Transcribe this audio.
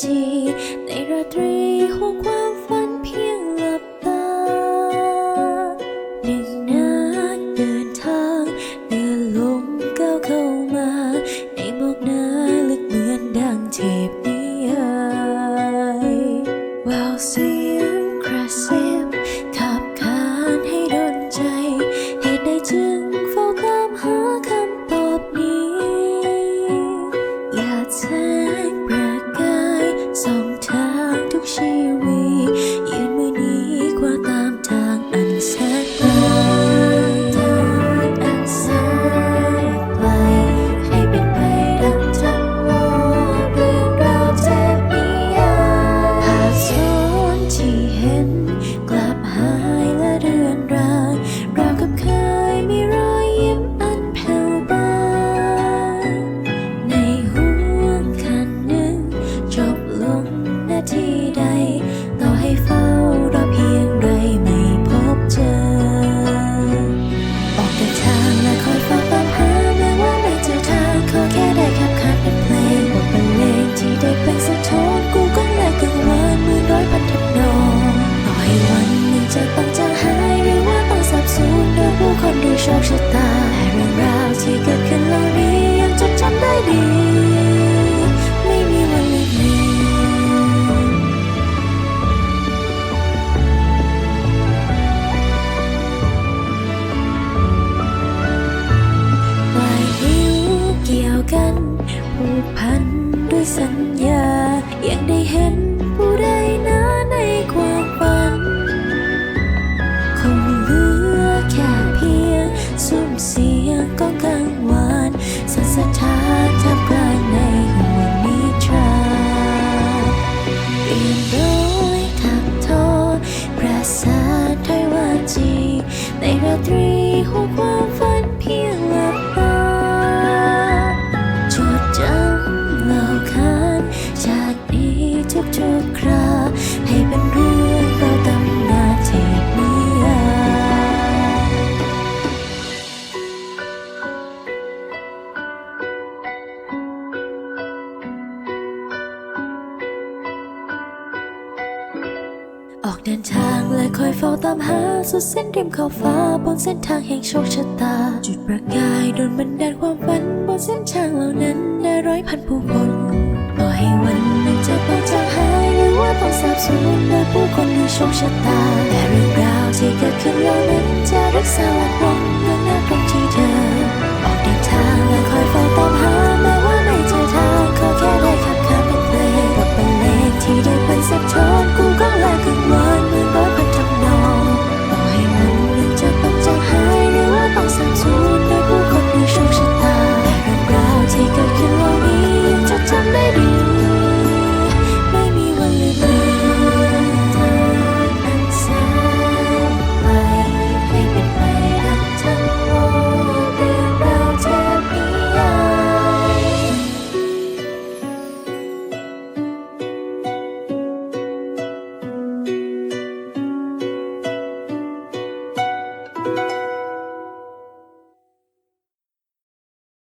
จีในร ยังได้เห็นผู้ใดนะในความฝัน คงเหลือแค่เพียงซุ้มเสียงก้องกังวานสันสถานท่ามกลางในห่วงนิทราเปลี่ยนโดยถักทอประสานถ้อยวาจี ในราตรีหัวความฝันเพียงลับ ออกเดินทางและคอยเฝ้าตามหา สุดเส้นริมขอบฟ้า บนเส้นทางแห่งโชคชะตา จุดประกายโดนบันดาลความฝัน บนเส้นทางเหล่านั้นได้ร้อยพันผู้คนต่อให้วันหนึ่งจะต้องจางหายหรือว่าต้องสาบสูญโดยผู้คนดูโชคชะตา แต่เรื่องราวที่เกิดขึ้นเหล่านั้นจะรักษาหลักวันยังนับตรงที่เธอ